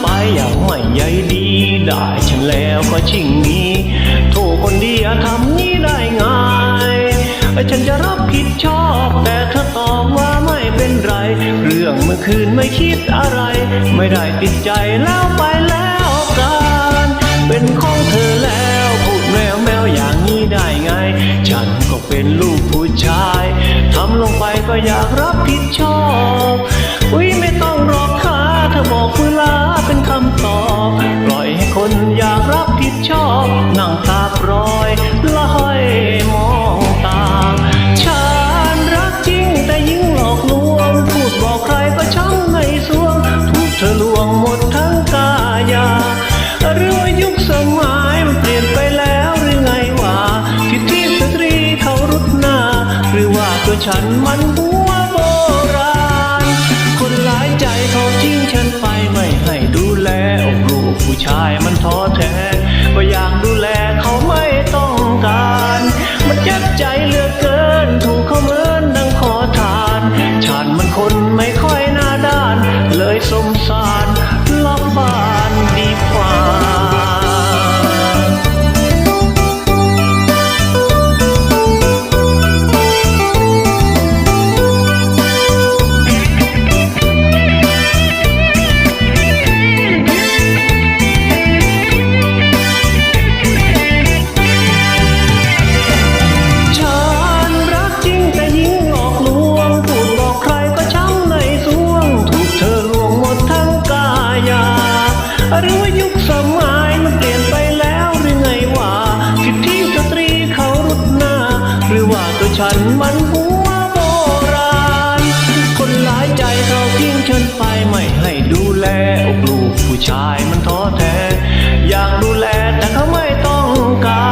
ไปอยางไม่ใยดีได้ฉันแล้วก็ชิงนี้โทษคนเดีอะทำนี้ ฉันจะรับผิดชอบ แต่เธอตอบว่าไม่เป็นไร เรื่องเมื่อคืนไม่คิดอะไร ไม่ได้ติดใจแล้วไปแล้วกันเป็นของเธอแล้วพูดแมวแมวอย่างนี้ได้ไง ฉันก็เป็นลูกผู้ชายทำลงไปก็อยากรับผิดชอบอุ้ยไม่ต้องรอค่าเธอบอกเวลาเป็นคำตอบปล่อยให้คนอยากรับผิดชอบ ฉันมันหัวโบราณ คนหลายใจเขาทิ้งฉันไปไม่ให้ดูแลอกลูกผู้ชายมันท้อแท้ก็อยากดูแลเขาไม่ต้องการ มันเจ็บใจเหลือเกิน ถูกเขาเหมือนดังขอทาน ฉันมันคนไม่ค่อยหน้าด้าน เลยสงสาร หรือว่ายุคสมัยมันเปลี่ยนไปแล้วหรือไงวะสิทธิสตรีเขารุดหน้า หรือว่าตัวฉันมันหัวโบราณ คนหลายใจเขาทิ้งฉันไปไม่ให้ดูแลอกลูกผู้ชายมันท้อแท้ อยากดูแลแต่เขาไม่ต้องการ